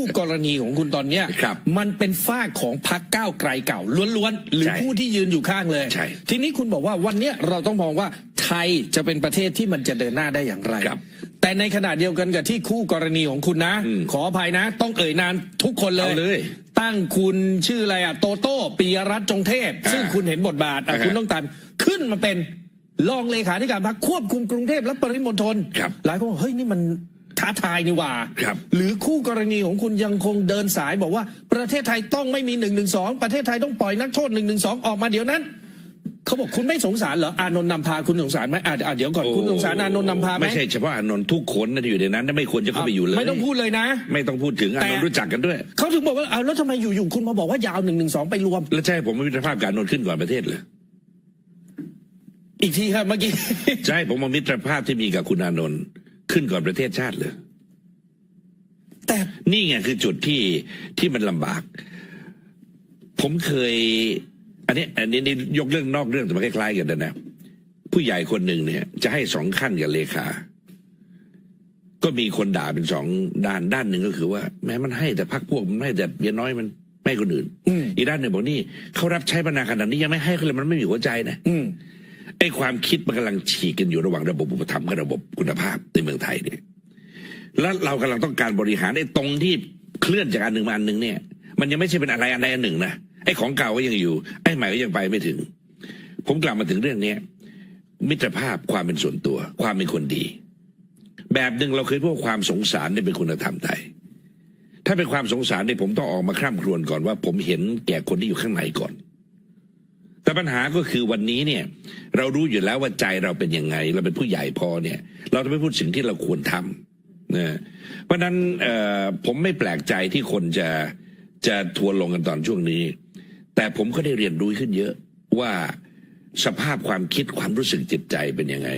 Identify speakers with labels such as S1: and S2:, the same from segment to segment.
S1: คู่กรณีของคุณตอนเนี้ย
S2: ครับ
S1: มันเป็นฝ้ากของพักก้าวไกลเก่าล้วนๆ หรือ
S2: ใช่
S1: ผู้ที่ยืนอยู่ข้างเลย
S2: ใช่
S1: ทีนี้คุณบอกว่าวันเนี้ยเราต้องมองว่าไทยจะเป็นประเทศที่มันจะเดินหน้าได้อย่างไร
S2: ครับ
S1: แต่ในขณะเดียวกันกับที่คู่กรณีของคุณนะ
S2: อืม
S1: ขออภัยนะ ต้องเอ่ยนามทุกคนเลย
S2: เอาเลย
S1: ตั้งคุณชื่ออะไรอะโตโต้ปิยรัตน์จงเทพ
S2: อ่า
S1: ซึ่งคุณเห็นบทบาทอะ
S2: อ่าฮะ
S1: คุณต้องตามขึ้นมาเป็นรองเลขาธิการพรรคควบคุมกรุงเทพและปริมณฑล
S2: ครับ
S1: หลายคนบอกเฮ้ยนี่มัน ท้าทายนี่หว่า
S2: ครับ
S1: หรือคู่กรณีของคุณยังคงเดินสายบอกว่า ประเทศไทยต้องไม่มีหนึ่งหนึ่งสองประเทศไทยต้องปล่อยนักโทษหนึ่งหนึ่งสองออกมาเดี๋ยวนั้น เขาบอกคุณไม่สงสารเหรออานนท์นำพาคุณสงสารไหมอะอะเดี๋ยวก่อนคุณสงสารอานนท์นำพาไหม
S2: ไม่ใช่เฉพาะอานนท์ทุกคนนะที่อยู่ในนั้นไม่ควรจะเข้าไปอยู่เลย
S1: ไม่ต้องพูดเลยนะ
S2: ไม่ต้องพูดถึงอานนท์รู้จักกันด้วย
S1: เขาถึงบอกว่าเอาแล้วทำไมอยู่ๆคุณมาบอกว่ายาวหนึ่งหนึ่งสองไปรวม
S2: แล้วจะให้ผมไม่มิตรภาพกับอานนท์ขึ้นก่อนประเทศเลย
S1: อีกทีครับเมื่อกี้
S2: จะให้ผมมามิตรภาพที่มีกับคุณอานนท์ ขึ้นก่อนประเทศชาติเลย
S1: แต่
S2: นี่ไงคือจุดที่ที่มันลำบาก ผมเคย อันนี้ อันนี้นี่ยกเรื่องนอกเรื่องแต่มันคล้ายๆกันนะนะ ผู้ใหญ่คนหนึ่งเนี่ย จะให้สองขั้นกับเลขา ก็มีคนด่าเป็นสองด้านด้านหนึ่งก็คือว่า แม้มันให้แต่พักพวกมันให้แต่เมียน้อยมันไม่ให้คนอื่น
S1: อืม
S2: อีกด้านหนึ่งบอกนี่เขารับใช้มานานขนาดนี้ยังไม่ให้เขาเลยมันไม่มีหัวใจนะ
S1: อืม
S2: ไอ้ความคิดมันกำลังฉีกกันอยู่ระหว่างระบบอุปถัมภ์กับระบบคุณภาพในเมืองไทยเนี่ยแล้วเรากำลังต้องการบริหารไอ้ตรงที่เคลื่อนจากอันหนึ่งมาอันหนึ่งเนี่ย มันยังไม่ใช่เป็นอะไรอันใดอันหนึ่งนะไอ้ของเก่าก็ยังอยู่ ไอ้ใหม่ก็ยังไปไม่ถึง ผมกลับมาถึงเรื่องเนี้ยมิตรภาพความเป็นส่วนตัว ความเป็นคนดี แบบหนึ่งเราเคยพูดความสงสารเนี่ยเป็นคุณธรรมไทย ถ้าเป็นความสงสารเนี่ยผมต้องออกมาคร่ำครวญก่อนว่า ผมเห็นแก่คนที่อยู่ข้างในก่อน แต่ปัญหาก็คือวันนี้เนี่ย เรารู้อยู่แล้วว่าใจเราเป็นยังไง เราเป็นผู้ใหญ่พอเนี่ย เราจะไม่พูดสิ่งที่เราควรทำนะเพราะนั้นเอ่อผมไม่แปลกใจที่คนจะจะทัวลงกันตอนช่วงนี้ แต่ผมก็ได้เรียนรู้ขึ้นเยอะว่าสภาพความคิดความรู้สึกจิตใจเป็นยังไง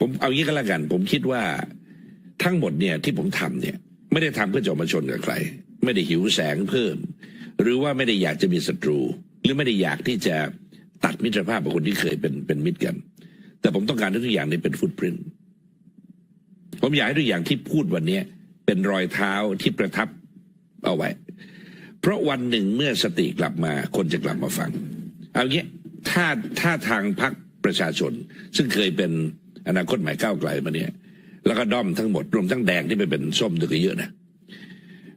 S2: ผมเอางี้ก็แล้วกัน ผมคิดว่าทั้งหมดเนี่ยที่ผมทำเนี่ย ไม่ได้ทำเพื่อจะมาชนกับใคร ไม่ได้หิวแสงเพิ่ม หรือว่าไม่ได้อยากจะมีศัตรู หรือไม่ได้อยากที่จะ ตัดมิตรภาพกับคนที่เคยเป็นเป็นมิตรกัน แต่ผมต้องการทุกอย่างนี้เป็นฟุตพรินผมอยากให้ทุกอย่างที่พูดวันนี้เป็นรอยเท้าที่ประทับเอาไว้ เพราะวันหนึ่งเมื่อสติกลับมา คนจะกลับมาฟัง เอางี้ถ้าถ้าทางพรรคประชาชน ซึ่งเคยเป็นอนาคตใหม่ก้าวไกลมาเนี่ย แล้วก็ด้อมทั้งหมดรวมทั้งแดงที่ไปเป็นส้มด้วยก็เยอะนะ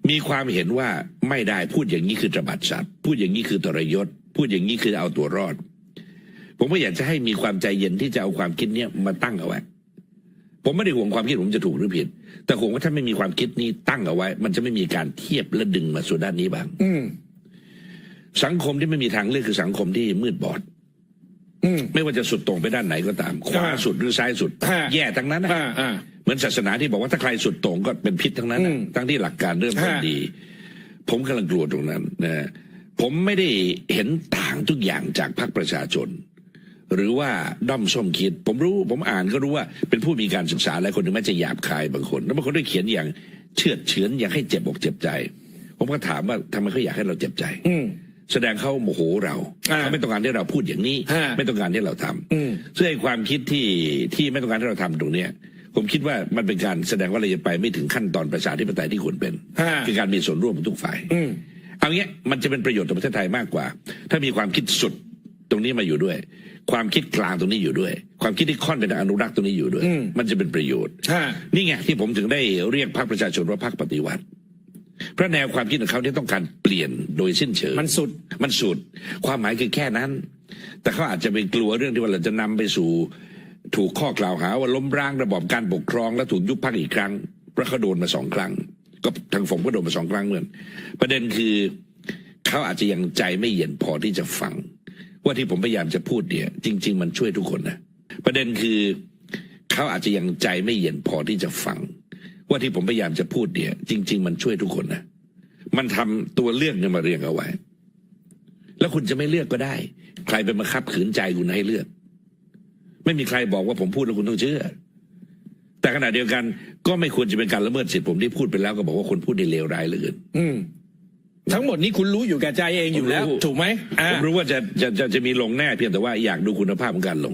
S2: มีความเห็นว่าไม่ได้พูดอย่างนี้คือตระบัดสัตว์พูดอย่างนี้คือทรยศ พูดอย่างนี้คือเอาตัวรอด ผมก็อยากจะให้มีความใจเย็นที่จะเอาความคิดเนี้ยมาตั้งเอาไว้ ผมไม่ได้ห่วงความคิดผมจะถูกหรือผิด แต่ห่วงว่าถ้าไม่มีความคิดนี้ตั้งเอาไว้ มันจะไม่มีการเทียบและดึงมาสู่ด้านนี้บ้าง
S1: อืม
S2: สังคมที่ไม่มีทางเลือกคือสังคมที่มืดบอด
S1: อืม
S2: ไม่ว่าจะสุดตรงไปด้านไหนก็ตาม ขวาสุดหรือซ้ายสุด
S1: ฮะ
S2: แย่ทั้งนั้นนะ
S1: อ่าอ่า
S2: เหมือนศาสนาที่บอกว่าถ้าใครสุดโต่งก็เป็นพิษทั้งนั้นนะ
S1: อืม
S2: ทั้งที่หลักการเริ่มต้น
S1: ฮะ
S2: ดี ผมกำลังกลัวตรงนั้นนะผมไม่ได้เห็นต่างทุกอย่างจากพรรคประชาชน หรือว่าด้อมส้มคิด ผมรู้ผมอ่านก็รู้ว่าเป็นผู้มีการศึกษาหลายคนถึงแม้จะหยาบคายบางคน แล้วบางคนได้เขียนอย่างเชื่อดเฉือนอยากให้เจ็บอกเจ็บใจ ผมก็ถามว่าทำไมเขาอยากให้เราเจ็บใจ
S1: อืม
S2: แสดงเขาโมโหเรา
S1: อ่า
S2: เขาไม่ต้องการให้เราพูดอย่างนี้
S1: ฮะ
S2: ไม่ต้องการให้เราทำ
S1: อืม
S2: ซึ่งไอ้ความคิดที่ที่ไม่ต้องการให้เราทำตรงเนี้ยผมคิดว่ามันเป็นการแสดงว่าเราจะไปไม่ถึงขั้นตอนประชาธิปไตยที่ควรเป็น
S1: ฮะ
S2: คือการมีส่วนร่วมของทุกฝ่าย
S1: อืม
S2: เอางี้มันจะเป็นประโยชน์ต่อประเทศไทยมากกว่า ถ้ามีความคิดสุดต รงนี้มาอยู่ด้วย ความคิดกลางตรงนี้อยู่ด้วย ความคิดที่ค่อนไปทางอนุรักษ์ตรงนี้อยู่ด้วย
S1: อืม
S2: มันจะเป็นประโยชน์
S1: ฮะ
S2: นี่ไงที่ผมถึงได้เรียกพรรคประชาชนว่าพรรคปฏิวัติเพราะแนวความคิดของเขาที่ต้องการเปลี่ยนโดยสิ้นเชิง
S1: มันสุด
S2: มันสุด ความหมายคือแค่นั้น แต่เขาอาจจะไปกลัวเรื่องที่ว่าเราจะนำไปสู่ ถูกข้อกล่าวหาว่าล้มร้างระบอบการปกครองและถูกยุบพักอีกครั้งเพราะเขาโดนมาสองครั้ง ก็ทางผมก็โดนมาสองครั้งเหมือนประเด็นคือเขาอาจจะยังใจไม่เย็นพอที่จะฟัง ว่าที่ผมพยายามจะพูดเนี่ย จริง ๆ มันช่วยทุกคนนะประเด็นคือเขาอาจจะยังใจไม่เย็นพอที่จะฟัง ว่าที่ผมพยายามจะพูดเนี่ย จริง ๆ มันช่วยทุกคนนะมันทำตัวเลือกเนี่ยมาเรียงเอาไว้ แล้วคุณจะไม่เลือกก็ได้ ใครไปบังคับขืนใจคุณให้เลือก ไม่มีใครบอกว่าผมพูดแล้วคุณต้องเชื่อ แต่ขณะเดียวกัน ก็ไม่ควรจะเป็นการละเมิดสิทธิผมที่พูดไปแล้วก็บอกว่าคนพูดได้เลวร้ายเหลือเกิน
S1: อืม ทั้งหมดนี้คุณรู้อยู่แก่ใจเองอยู่แล้ว
S2: ผมรู้
S1: ถูกไหมอ่า
S2: ผมรู้ว่าจะจะจะจะมีลงแน่เพียงแต่ว่าอยากดูคุณภาพของการลง